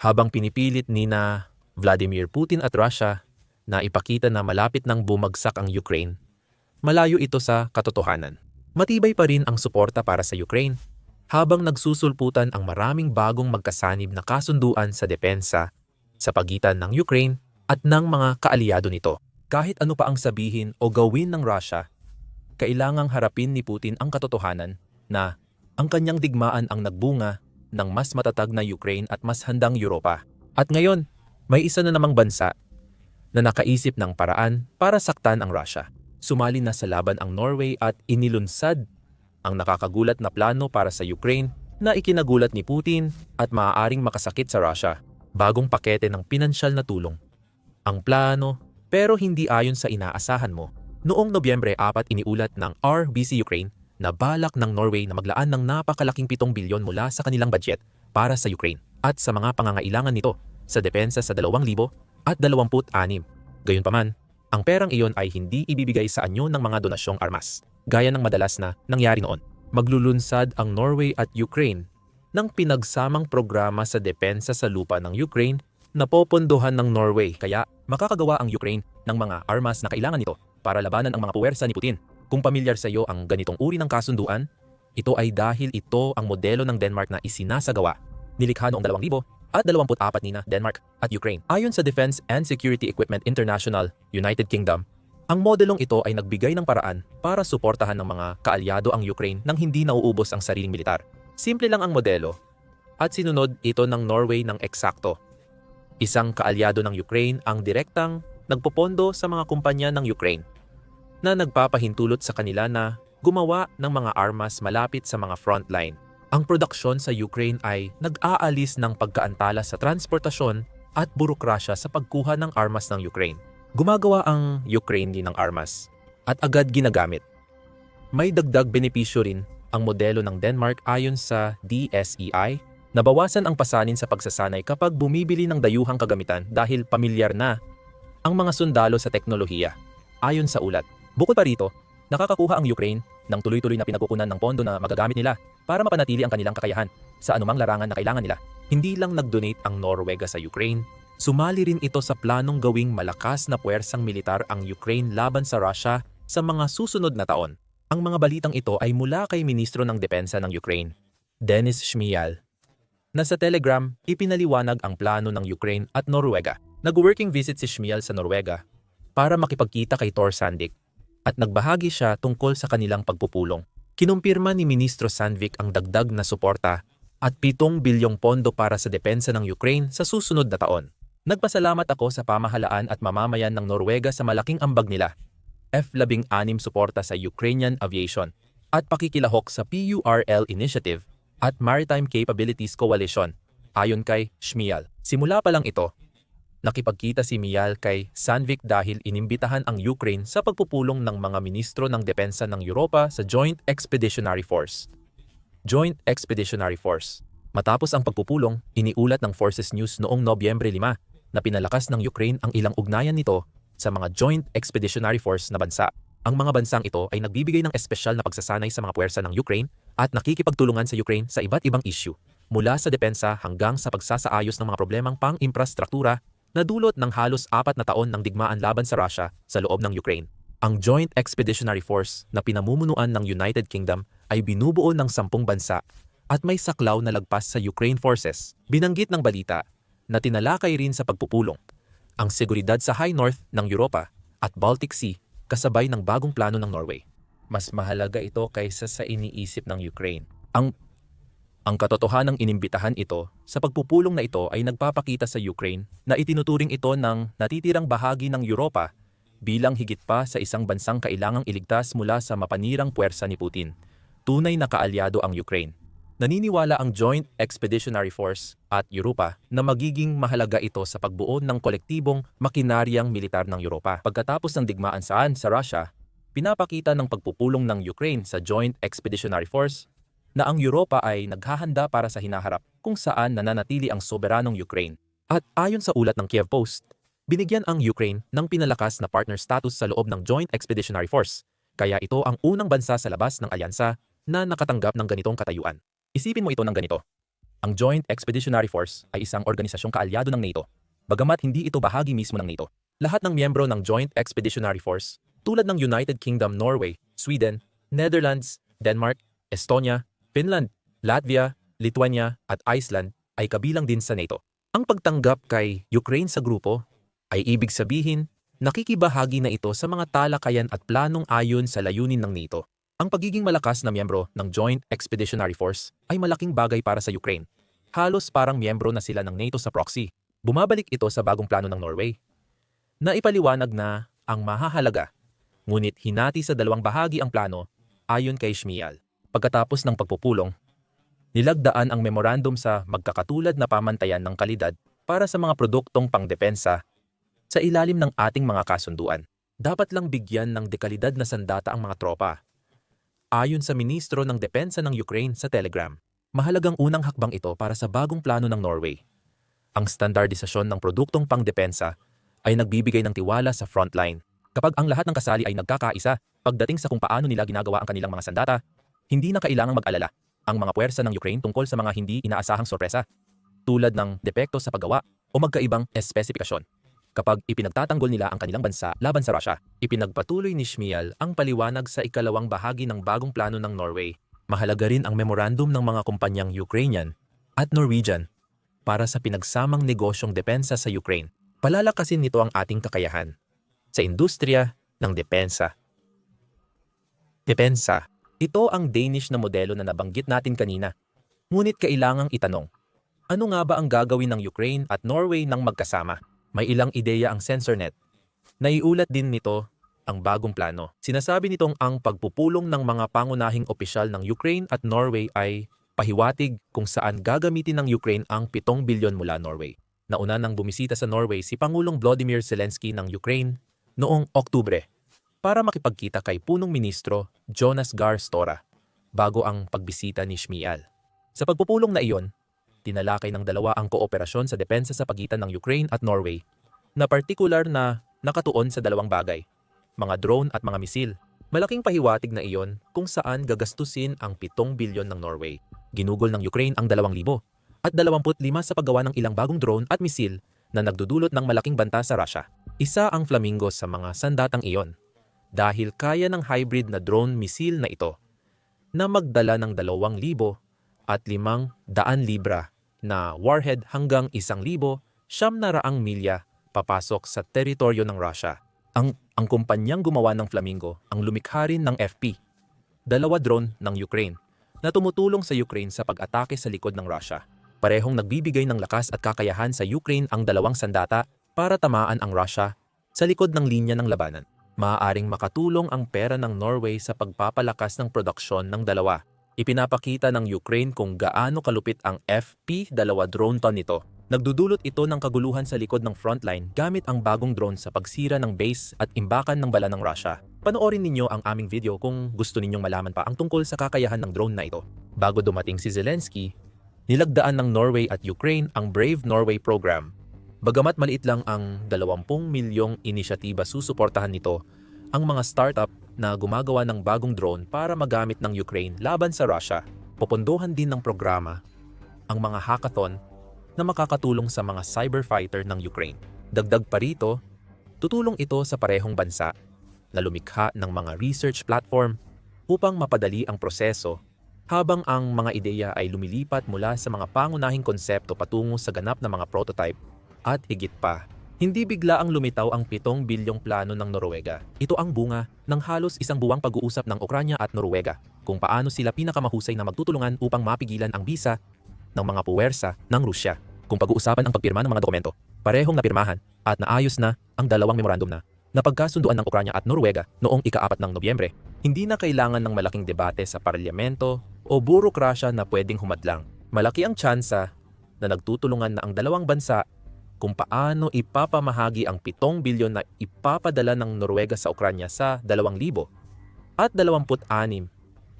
habang pinipilit ni na Vladimir Putin at Russia na ipakita na malapit nang bumagsak ang Ukraine, malayo ito sa katotohanan. Matibay pa rin ang suporta para sa Ukraine habang nagsusulputan ang maraming bagong magkasanib na kasunduan sa depensa sa pagitan ng Ukraine at ng mga kaalyado nito. Kahit ano pa ang sabihin o gawin ng Russia, kailangang harapin ni Putin ang katotohanan na ang kanyang digmaan ang nagbunga ng mas matatag na Ukraine at mas handang Europa. At ngayon, may isa na namang bansa na nakaisip ng paraan para saktan ang Russia. Sumali na sa laban ang Norway at inilunsad ang nakakagulat na plano para sa Ukraine na ikinagulat ni Putin at maaaring makasakit sa Russia. Bagong pakete ng pinansyal na tulong. Ang plano, pero hindi ayon sa inaasahan mo. Noong Nobyembre 4 iniulat ng RBC Ukraine na balak ng Norway na maglaan ng napakalaking 7 bilyon mula sa kanilang budget para sa Ukraine at sa mga pangangailangan nito sa depensa sa 2,000 at 26. Gayunpaman, ang perang iyon ay hindi ibibigay sa anyo ng mga donasyong armas, gaya ng madalas na nangyari noon. Maglulunsad ang Norway at Ukraine ng pinagsamang programa sa depensa sa lupa ng Ukraine na popondohan ng Norway kaya makakagawa ang Ukraine ng mga armas na kailangan nito para labanan ang mga puwersa ni Putin. Kung pamilyar sa iyo ang ganitong uri ng kasunduan, ito ay dahil ito ang modelo ng Denmark na isinasagawa. Nilikha noong 2000 at 24 ni na Denmark at Ukraine. Ayon sa Defense and Security Equipment International, United Kingdom, ang modelong ito ay nagbigay ng paraan para suportahan ng mga kaalyado ang Ukraine nang hindi nauubos ang sariling militar. Simple lang ang modelo at sinunod ito ng Norway ng eksakto. Isang kaalyado ng Ukraine ang direktang nagpopondo sa mga kumpanya ng Ukraine na nagpapahintulot sa kanila na gumawa ng mga armas malapit sa mga frontline. Ang produksyon sa Ukraine ay nag-aalis ng pagkaantala sa transportasyon at burokrasya sa pagkuha ng armas ng Ukraine. Gumagawa ang Ukraine ng armas at agad ginagamit. May dagdag benepisyo rin ang modelo ng Denmark ayon sa DSEI na bawasan ang pasanin sa pagsasanay kapag bumibili ng dayuhang kagamitan dahil pamilyar na ang mga sundalo sa teknolohiya. Ayon sa ulat, bukod pa rito, nakakakuha ang Ukraine ng tuloy-tuloy na pinagkukunan ng pondo na magagamit nila para mapanatili ang kanilang kakayahan sa anumang larangan na kailangan nila. Hindi lang nag-donate ang Norwega sa Ukraine, sumali rin ito sa planong gawing malakas na puwersang militar ang Ukraine laban sa Russia sa mga susunod na taon. Ang mga balitang ito ay mula kay Ministro ng Depensa ng Ukraine, Denis Shmyhal, na sa Telegram ipinaliwanag ang plano ng Ukraine at Norwega. Nag-working visit si Shmyhal sa Norwega para makipagkita kay Thor Sandik at nagbahagi siya tungkol sa kanilang pagpupulong. Kinumpirma ni Ministro Sandvik ang dagdag na suporta at 7 bilyong pondo para sa depensa ng Ukraine sa susunod na taon. Nagpasalamat ako sa pamahalaan at mamamayan ng Norwega sa malaking ambag nila F-16 suporta sa Ukrainian aviation at pakikilahok sa PURL Initiative at Maritime Capabilities Coalition ayon kay Shmyhal. Simula pa lang ito, nakipagkita si Mial kay Sanvik dahil inimbitahan ang Ukraine sa pagpupulong ng mga ministro ng depensa ng Europa sa Joint Expeditionary Force. Joint Expeditionary Force. Matapos ang pagpupulong, iniulat ng Forces News noong Nobyembre 5 na pinalakas ng Ukraine ang ilang ugnayan nito sa mga Joint Expeditionary Force na bansa. Ang mga bansang ito ay nagbibigay ng espesyal na pagsasanay sa mga puwersa ng Ukraine at nakikipagtulungan sa Ukraine sa iba't ibang issue, mula sa depensa hanggang sa pagsasaayos ng mga problemang pang-infrastruktura na dulot ng halos apat na taon ng digmaan laban sa Russia sa loob ng Ukraine. Ang Joint Expeditionary Force na pinamumunuan ng United Kingdom ay binubuo ng sampung bansa at may saklaw na lagpas sa Ukraine forces. Binanggit ng balita na tinalakay rin sa pagpupulong ang seguridad sa High North ng Europa at Baltic Sea kasabay ng bagong plano ng Norway. Mas mahalaga ito kaysa sa iniisip ng Ukraine. Ang ang katotohanang inimbitahan ito sa pagpupulong na ito ay nagpapakita sa Ukraine na itinuturing ito ng natitirang bahagi ng Europa bilang higit pa sa isang bansang kailangang iligtas mula sa mapanirang puwersa ni Putin. Tunay na kaalyado ang Ukraine. Naniniwala ang Joint Expeditionary Force at Europa na magiging mahalaga ito sa pagbuo ng kolektibong makinaryang militar ng Europa. Pagkatapos ng digmaan saan sa Russia, pinapakita ng pagpupulong ng Ukraine sa Joint Expeditionary Force na ang Europa ay naghahanda para sa hinaharap kung saan nananatili ang soberanong Ukraine. At ayon sa ulat ng Kiev Post, binigyan ang Ukraine ng pinalakas na partner status sa loob ng Joint Expeditionary Force, kaya ito ang unang bansa sa labas ng alyansa na nakatanggap ng ganitong katayuan. Isipin mo ito ng ganito. Ang Joint Expeditionary Force ay isang organisasyong kaalyado ng NATO, bagamat hindi ito bahagi mismo ng NATO. Lahat ng miyembro ng Joint Expeditionary Force, tulad ng United Kingdom, Norway, Sweden, Netherlands, Denmark, Estonia, Finland, Latvia, Lithuania at Iceland ay kabilang din sa NATO. Ang pagtanggap kay Ukraine sa grupo ay ibig sabihin nakikibahagi na ito sa mga talakayan at planong ayon sa layunin ng NATO. Ang pagiging malakas na miyembro ng Joint Expeditionary Force ay malaking bagay para sa Ukraine. Halos parang miyembro na sila ng NATO sa proxy. Bumabalik ito sa bagong plano ng Norway. Naipaliwanag na ang mahahalaga, ngunit hinati sa dalawang bahagi ang plano ayon kay Schmial. Pagkatapos ng pagpupulong, nilagdaan ang memorandum sa magkakatulad na pamantayan ng kalidad para sa mga produktong pangdepensa sa ilalim ng ating mga kasunduan. Dapat lang bigyan ng dekalidad na sandata ang mga tropa Ayon sa Ministro ng Depensa ng Ukraine sa Telegram, mahalagang unang hakbang ito para sa bagong plano ng Norway. Ang standardisasyon ng produktong pangdepensa ay nagbibigay ng tiwala sa frontline. Kapag ang lahat ng kasali ay nagkakaisa pagdating sa kung paano nila ginagawa ang kanilang mga sandata, hindi na kailangang mag-alala ang mga puwersa ng Ukraine tungkol sa mga hindi inaasahang sorpresa, tulad ng depekto sa paggawa o magkaibang espesifikasyon kapag ipinagtatanggol nila ang kanilang bansa laban sa Russia. Ipinagpatuloy ni Schmial ang paliwanag sa ikalawang bahagi ng bagong plano ng Norway. Mahalaga rin ang memorandum ng mga kumpanyang Ukrainian at Norwegian para sa pinagsamang negosyong depensa sa Ukraine. Palalakasin nito ang ating kakayahan sa industriya ng depensa. Depensa. Ito ang Danish na modelo na nabanggit natin kanina. Ngunit kailangang itanong, ano nga ba ang gagawin ng Ukraine at Norway nang magkasama? May ilang ideya ang SensorNet. Naiulat din nito ang bagong plano. Sinasabi nitong ang pagpupulong ng mga pangunahing opisyal ng Ukraine at Norway ay pahiwatig kung saan gagamitin ng Ukraine ang 7 bilyon mula Norway. Nauna nang bumisita sa Norway si Pangulong Volodymyr Zelensky ng Ukraine noong Oktubre para makipagkita kay punong ministro Jonas Gar Stora bago ang pagbisita ni Shmial. Sa pagpupulong na iyon, tinalakay ng dalawa ang kooperasyon sa depensa sa pagitan ng Ukraine at Norway na partikular na nakatuon sa dalawang bagay, mga drone at mga misil. Malaking pahiwatig na iyon kung saan gagastusin ang 7 bilyon ng Norway. Ginugol ng Ukraine ang 2,000 at 25 sa paggawa ng ilang bagong drone at misil na nagdudulot ng malaking banta sa Russia. Isa ang Flamingo sa mga sandatang iyon dahil kaya ng hybrid na drone misil na ito na magdala ng 2,000 at 500 libra na warhead hanggang 1,000 siyam na raang milya papasok sa teritoryo ng Russia. Ang, ang kumpanyang gumawa ng Flamingo ang lumikha rin ng FP, dalawa drone ng Ukraine, na tumutulong sa Ukraine sa pag-atake sa likod ng Russia. Parehong nagbibigay ng lakas at kakayahan sa Ukraine ang dalawang sandata para tamaan ang Russia sa likod ng linya ng labanan. Maaaring makatulong ang pera ng Norway sa pagpapalakas ng produksyon ng dalawa Ipinapakita ng Ukraine kung gaano kalupit ang FP-2 drone ton nito. Nagdudulot ito ng kaguluhan sa likod ng frontline gamit ang bagong drone sa pagsira ng base at imbakan ng bala ng Russia. Panoorin ninyo ang aming video kung gusto ninyong malaman pa ang tungkol sa kakayahan ng drone na ito. Bago dumating si Zelensky, nilagdaan ng Norway at Ukraine ang Brave Norway program. Bagamat maliit lang ang 20 milyong inisyatiba susuportahan nito, ang mga startup na gumagawa ng bagong drone para magamit ng Ukraine laban sa Russia. Popondohan din ng programa ang mga hackathon na makakatulong sa mga cyber fighter ng Ukraine. Dagdag pa rito, tutulong ito sa parehong bansa na lumikha ng mga research platform upang mapadali ang proseso habang ang mga ideya ay lumilipat mula sa mga pangunahing konsepto patungo sa ganap na mga prototype at higit pa hindi bigla ang lumitaw ang 7 bilyong plano ng Noruega. Ito ang bunga ng halos isang buwang pag-uusap ng Ukranya at Noruega kung paano sila pinakamahusay na magtutulungan upang mapigilan ang bisa ng mga puwersa ng Rusya. Kung pag-uusapan ang pagpirma ng mga dokumento, parehong napirmahan at naayos na ang dalawang memorandum na napagkasunduan ng Ukranya at Noruega noong ika-4 ng Nobyembre. Hindi na kailangan ng malaking debate sa parlamento o burokrasya na pwedeng humadlang. Malaki ang tsansa na nagtutulungan na ang dalawang bansa kung paano ipapamahagi ang 7 bilyon na ipapadala ng Norwega sa Ukranya sa 2,000 at 26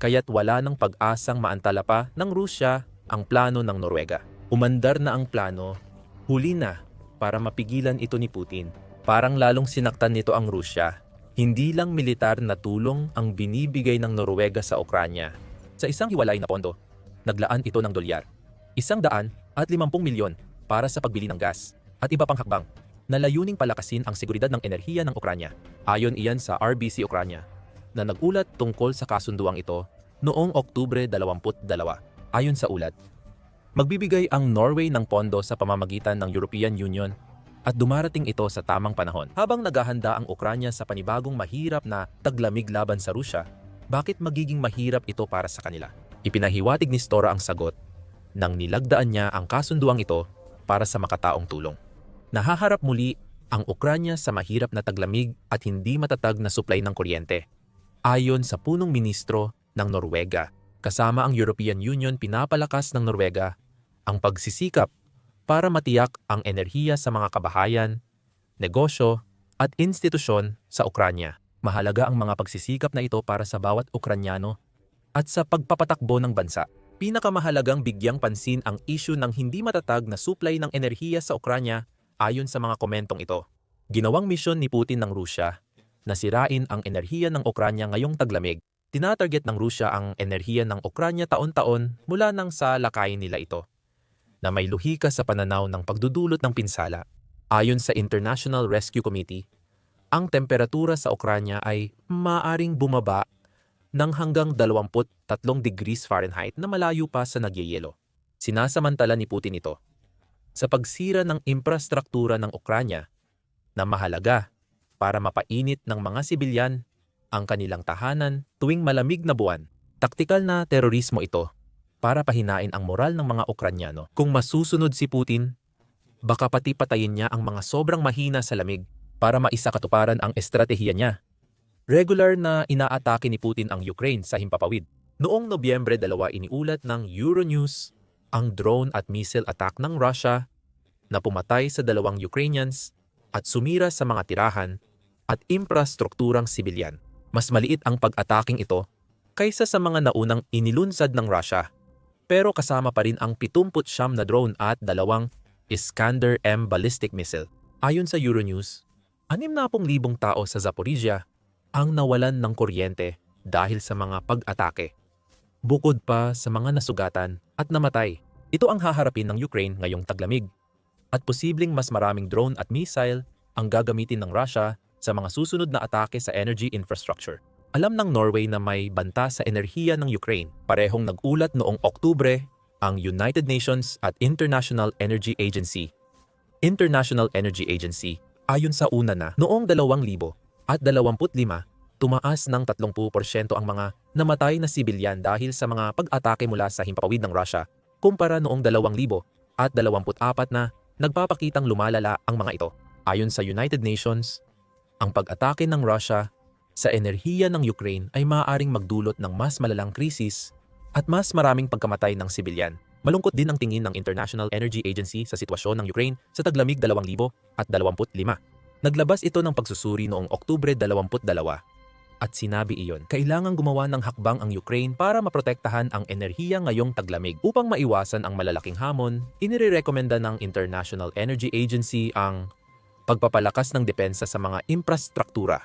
kaya't wala ng pag-asang maantala pa ng Rusya ang plano ng Norwega. Umandar na ang plano, huli na para mapigilan ito ni Putin. Parang lalong sinaktan nito ang Rusya. Hindi lang militar na tulong ang binibigay ng Norwega sa Ukranya. Sa isang hiwalay na pondo, naglaan ito ng dolyar Isang daan at limampung milyon para sa pagbili ng gas at iba pang hakbang na layuning palakasin ang seguridad ng enerhiya ng Ukranya. Ayon iyan sa RBC Ukranya na nagulat tungkol sa kasunduang ito noong Oktubre 22. Ayon sa ulat, magbibigay ang Norway ng pondo sa pamamagitan ng European Union at dumarating ito sa tamang panahon. Habang naghahanda ang Ukranya sa panibagong mahirap na taglamig laban sa Rusya, bakit magiging mahirap ito para sa kanila? Ipinahiwatig ni Stora ang sagot nang nilagdaan niya ang kasunduang ito para sa makataong tulong. Nahaharap muli ang Ukranya sa mahirap na taglamig at hindi matatag na supply ng kuryente. Ayon sa punong ministro ng Norwega, kasama ang European Union pinapalakas ng Norwega ang pagsisikap para matiyak ang enerhiya sa mga kabahayan, negosyo at institusyon sa Ukranya. Mahalaga ang mga pagsisikap na ito para sa bawat Ukranyano at sa pagpapatakbo ng bansa. Pinakamahalagang bigyang pansin ang issue ng hindi matatag na supply ng enerhiya sa Ukranya ayon sa mga komentong ito. Ginawang misyon ni Putin ng Rusya na sirain ang enerhiya ng Ukranya ngayong taglamig. Tinatarget ng Rusya ang enerhiya ng Ukranya taon-taon mula nang sa lakayin nila ito na may luhika sa pananaw ng pagdudulot ng pinsala. Ayon sa International Rescue Committee, ang temperatura sa Ukranya ay maaring bumaba ng hanggang 23 degrees Fahrenheit na malayo pa sa nagyayelo. Sinasamantala ni Putin ito sa pagsira ng infrastruktura ng Ukranya na mahalaga para mapainit ng mga sibilyan ang kanilang tahanan tuwing malamig na buwan. Taktikal na terorismo ito para pahinain ang moral ng mga Ukranyano. Kung masusunod si Putin, baka pati patayin niya ang mga sobrang mahina sa lamig para maisakatuparan ang estratehiya niya Regular na inaatake ni Putin ang Ukraine sa himpapawid. Noong Nobyembre 2 iniulat ng Euronews ang drone at missile attack ng Russia na pumatay sa dalawang Ukrainians at sumira sa mga tirahan at infrastrukturang sibilyan. Mas maliit ang pag-ataking ito kaysa sa mga naunang inilunsad ng Russia. Pero kasama pa rin ang 79 na drone at dalawang Iskander-M ballistic missile. Ayon sa Euronews, 60,000 tao sa Zaporizhia ang nawalan ng kuryente dahil sa mga pag-atake. Bukod pa sa mga nasugatan at namatay, ito ang haharapin ng Ukraine ngayong taglamig. At posibleng mas maraming drone at missile ang gagamitin ng Russia sa mga susunod na atake sa energy infrastructure. Alam ng Norway na may banta sa enerhiya ng Ukraine. Parehong nag-ulat noong Oktubre ang United Nations at International Energy Agency. International Energy Agency ayon sa una na noong 2000 at 25, tumaas ng 30% ang mga namatay na sibilyan dahil sa mga pag-atake mula sa himpapawid ng Russia kumpara noong 2000 at 24 na nagpapakitang lumalala ang mga ito. Ayon sa United Nations, ang pag-atake ng Russia sa enerhiya ng Ukraine ay maaaring magdulot ng mas malalang krisis at mas maraming pagkamatay ng sibilyan. Malungkot din ang tingin ng International Energy Agency sa sitwasyon ng Ukraine sa taglamig 2025. Naglabas ito ng pagsusuri noong Oktubre 22 at sinabi iyon, kailangang gumawa ng hakbang ang Ukraine para maprotektahan ang enerhiya ngayong taglamig. Upang maiwasan ang malalaking hamon, inirekomenda ng International Energy Agency ang pagpapalakas ng depensa sa mga infrastruktura,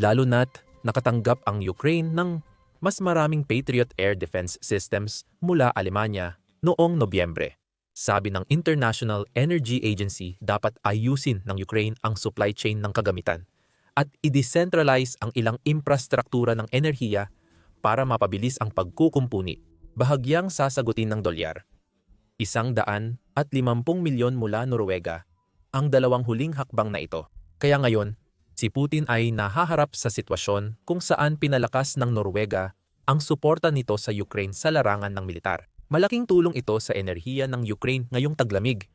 lalo na't nakatanggap ang Ukraine ng mas maraming Patriot Air Defense Systems mula Alemanya noong Nobyembre. Sabi ng International Energy Agency, dapat ayusin ng Ukraine ang supply chain ng kagamitan at i-decentralize ang ilang infrastruktura ng enerhiya para mapabilis ang pagkukumpuni. Bahagyang sasagutin ng dolyar. Isang daan at limampung milyon mula Norwega ang dalawang huling hakbang na ito. Kaya ngayon, si Putin ay nahaharap sa sitwasyon kung saan pinalakas ng Norwega ang suporta nito sa Ukraine sa larangan ng militar. Malaking tulong ito sa enerhiya ng Ukraine ngayong taglamig.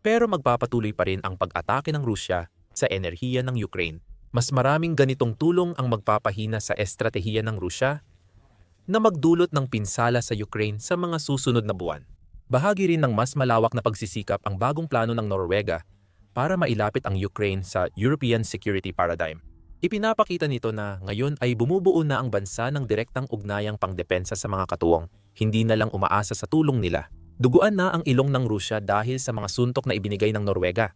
Pero magpapatuloy pa rin ang pag-atake ng Rusya sa enerhiya ng Ukraine. Mas maraming ganitong tulong ang magpapahina sa estratehiya ng Rusya na magdulot ng pinsala sa Ukraine sa mga susunod na buwan. Bahagi rin ng mas malawak na pagsisikap ang bagong plano ng Norwega para mailapit ang Ukraine sa European Security Paradigm. Ipinapakita nito na ngayon ay bumubuo na ang bansa ng direktang ugnayang pangdepensa sa mga katuwang hindi na lang umaasa sa tulong nila. Duguan na ang ilong ng Rusya dahil sa mga suntok na ibinigay ng Norwega.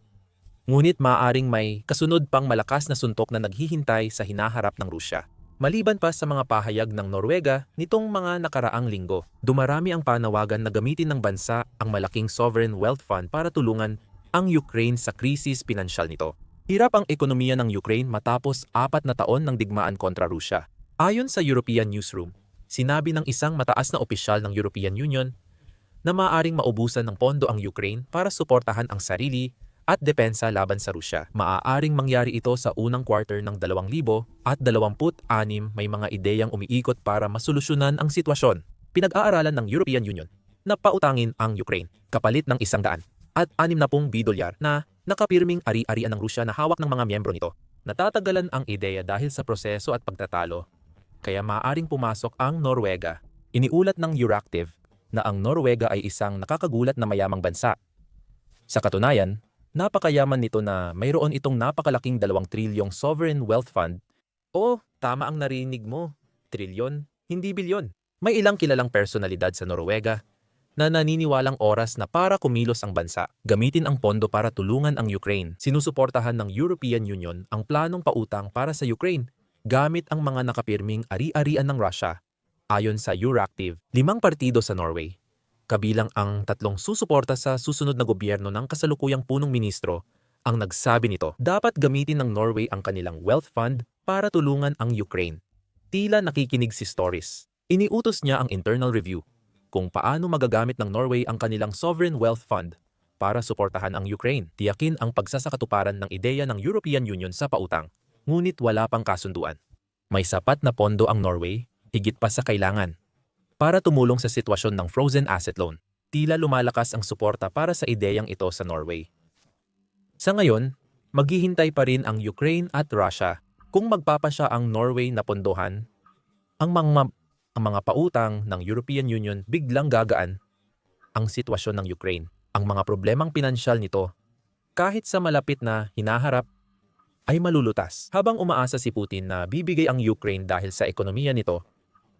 Ngunit maaaring may kasunod pang malakas na suntok na naghihintay sa hinaharap ng Rusya. Maliban pa sa mga pahayag ng Norwega nitong mga nakaraang linggo, dumarami ang panawagan na gamitin ng bansa ang malaking sovereign wealth fund para tulungan ang Ukraine sa krisis pinansyal nito. Hirap ang ekonomiya ng Ukraine matapos apat na taon ng digmaan kontra Rusya. Ayon sa European Newsroom, sinabi ng isang mataas na opisyal ng European Union na maaaring maubusan ng pondo ang Ukraine para suportahan ang sarili at depensa laban sa Rusya. Maaaring mangyari ito sa unang quarter ng 2000 at 26 may mga ideyang umiikot para masolusyonan ang sitwasyon. Pinag-aaralan ng European Union na pautangin ang Ukraine kapalit ng isang daan at 60 bidolyar na nakapirming ari-arian ng Rusya na hawak ng mga miyembro nito. Natatagalan ang ideya dahil sa proseso at pagtatalo, kaya maaaring pumasok ang Norwega. Iniulat ng Euractiv na ang Norwega ay isang nakakagulat na mayamang bansa. Sa katunayan, napakayaman nito na mayroon itong napakalaking 2 trilyong sovereign wealth fund. O, tama ang narinig mo, trilyon, hindi bilyon. May ilang kilalang personalidad sa Norwega na naniniwalang oras na para kumilos ang bansa, gamitin ang pondo para tulungan ang Ukraine. Sinusuportahan ng European Union ang planong pautang para sa Ukraine gamit ang mga nakapirming ari-arian ng Russia. Ayon sa Euractiv, limang partido sa Norway kabilang ang tatlong susuporta sa susunod na gobyerno ng kasalukuyang punong ministro, ang nagsabi nito, dapat gamitin ng Norway ang kanilang wealth fund para tulungan ang Ukraine. Tila nakikinig si Stories. Iniutos niya ang internal review kung paano magagamit ng Norway ang kanilang sovereign wealth fund para suportahan ang Ukraine. Tiyakin ang pagsasakatuparan ng ideya ng European Union sa pautang, ngunit wala pang kasunduan. May sapat na pondo ang Norway, higit pa sa kailangan para tumulong sa sitwasyon ng frozen asset loan. Tila lumalakas ang suporta para sa ideyang ito sa Norway. Sa ngayon, maghihintay pa rin ang Ukraine at Russia kung magpapasya ang Norway na pondohan. Ang mga, ang mga pautang ng European Union biglang gagaan ang sitwasyon ng Ukraine. Ang mga problemang pinansyal nito, kahit sa malapit na hinaharap, ay malulutas. Habang umaasa si Putin na bibigay ang Ukraine dahil sa ekonomiya nito,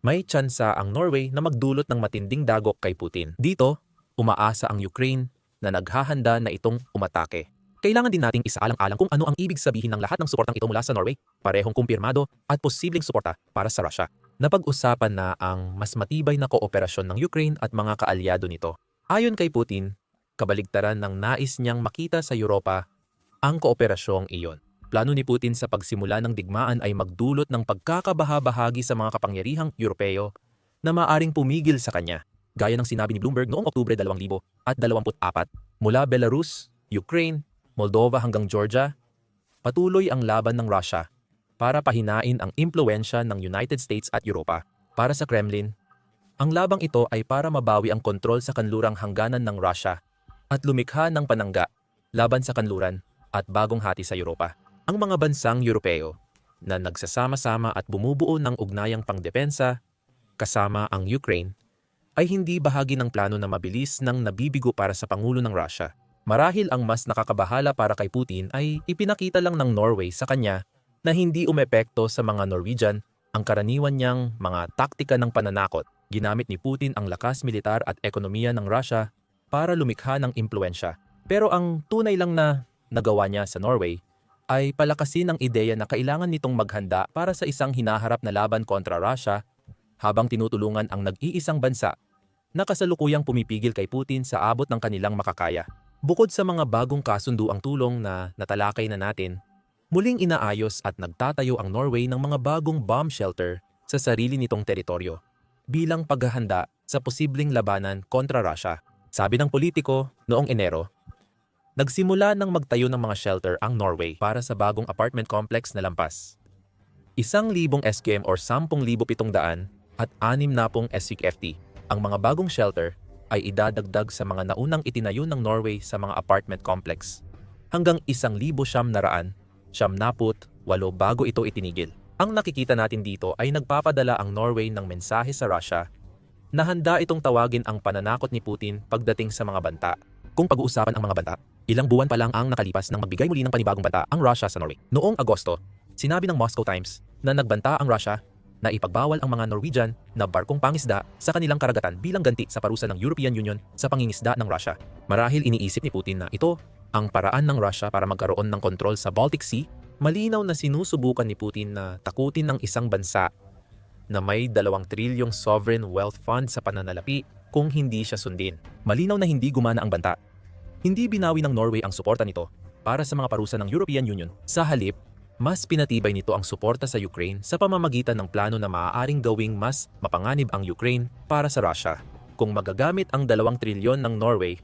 may tsansa ang Norway na magdulot ng matinding dagok kay Putin. Dito, umaasa ang Ukraine na naghahanda na itong umatake. Kailangan din nating isaalang-alang kung ano ang ibig sabihin ng lahat ng suportang ito mula sa Norway, parehong kumpirmado at posibleng suporta para sa Russia. Napag-usapan na ang mas matibay na kooperasyon ng Ukraine at mga kaalyado nito. Ayon kay Putin, kabaligtaran ng nais niyang makita sa Europa ang kooperasyong iyon. Plano ni Putin sa pagsimula ng digmaan ay magdulot ng pagkakabahabahagi sa mga kapangyarihang Europeo na maaring pumigil sa kanya, gaya ng sinabi ni Bloomberg noong Oktubre 2024 mula Belarus, Ukraine, Moldova hanggang Georgia, patuloy ang laban ng Russia para pahinain ang impluensya ng United States at Europa. Para sa Kremlin, ang labang ito ay para mabawi ang kontrol sa kanlurang hangganan ng Russia at lumikha ng panangga laban sa kanluran at bagong hati sa Europa. Ang mga bansang Europeo na nagsasama-sama at bumubuo ng ugnayang pangdepensa kasama ang Ukraine ay hindi bahagi ng plano na mabilis ng nabibigo para sa Pangulo ng Russia. Marahil ang mas nakakabahala para kay Putin ay ipinakita lang ng Norway sa kanya na hindi umepekto sa mga Norwegian ang karaniwan niyang mga taktika ng pananakot. Ginamit ni Putin ang lakas militar at ekonomiya ng Russia para lumikha ng impluensya. Pero ang tunay lang na nagawa niya sa Norway ay palakasin ang ideya na kailangan nitong maghanda para sa isang hinaharap na laban kontra Russia habang tinutulungan ang nag-iisang bansa na kasalukuyang pumipigil kay Putin sa abot ng kanilang makakaya. Bukod sa mga bagong kasunduang tulong na natalakay na natin, muling inaayos at nagtatayo ang Norway ng mga bagong bomb shelter sa sarili nitong teritoryo bilang paghahanda sa posibleng labanan kontra Russia. Sabi ng politiko noong Enero, Nagsimula ng magtayo ng mga shelter ang Norway para sa bagong apartment complex na lampas. Isang libong SQM or 10,700 at anim na pong SQFT. Ang mga bagong shelter ay idadagdag sa mga naunang itinayo ng Norway sa mga apartment complex. Hanggang isang libo siyam na raan, siyam naput, walo bago ito itinigil. Ang nakikita natin dito ay nagpapadala ang Norway ng mensahe sa Russia na handa itong tawagin ang pananakot ni Putin pagdating sa mga banta. Kung pag-uusapan ang mga banta, Ilang buwan pa lang ang nakalipas nang magbigay muli ng panibagong banta ang Russia sa Norway. Noong Agosto, sinabi ng Moscow Times na nagbanta ang Russia na ipagbawal ang mga Norwegian na barkong pangisda sa kanilang karagatan bilang ganti sa parusa ng European Union sa pangingisda ng Russia. Marahil iniisip ni Putin na ito ang paraan ng Russia para magkaroon ng kontrol sa Baltic Sea Malinaw na sinusubukan ni Putin na takutin ang isang bansa na may dalawang trilyong sovereign wealth fund sa pananalapi kung hindi siya sundin. Malinaw na hindi gumana ang banta. Hindi binawi ng Norway ang suporta nito para sa mga parusa ng European Union. Sa halip, mas pinatibay nito ang suporta sa Ukraine sa pamamagitan ng plano na maaaring gawing mas mapanganib ang Ukraine para sa Russia. Kung magagamit ang dalawang trilyon ng Norway,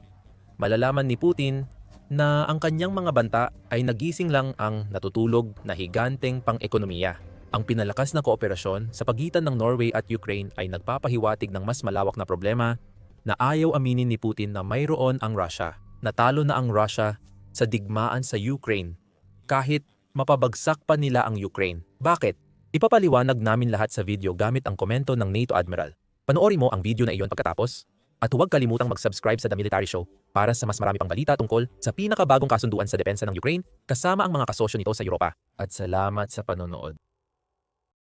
malalaman ni Putin na ang kanyang mga banta ay nagising lang ang natutulog na higanteng pang-ekonomiya. Ang pinalakas na kooperasyon sa pagitan ng Norway at Ukraine ay nagpapahiwatig ng mas malawak na problema na ayaw aminin ni Putin na mayroon ang Russia. Natalo na ang Russia sa digmaan sa Ukraine kahit mapabagsak pa nila ang Ukraine. Bakit? Ipapaliwanag namin lahat sa video gamit ang komento ng NATO Admiral. Panoorin mo ang video na iyon pagkatapos at huwag kalimutang mag-subscribe sa The Military Show para sa mas marami pang balita tungkol sa pinakabagong kasunduan sa depensa ng Ukraine kasama ang mga kasosyo nito sa Europa. At salamat sa panonood.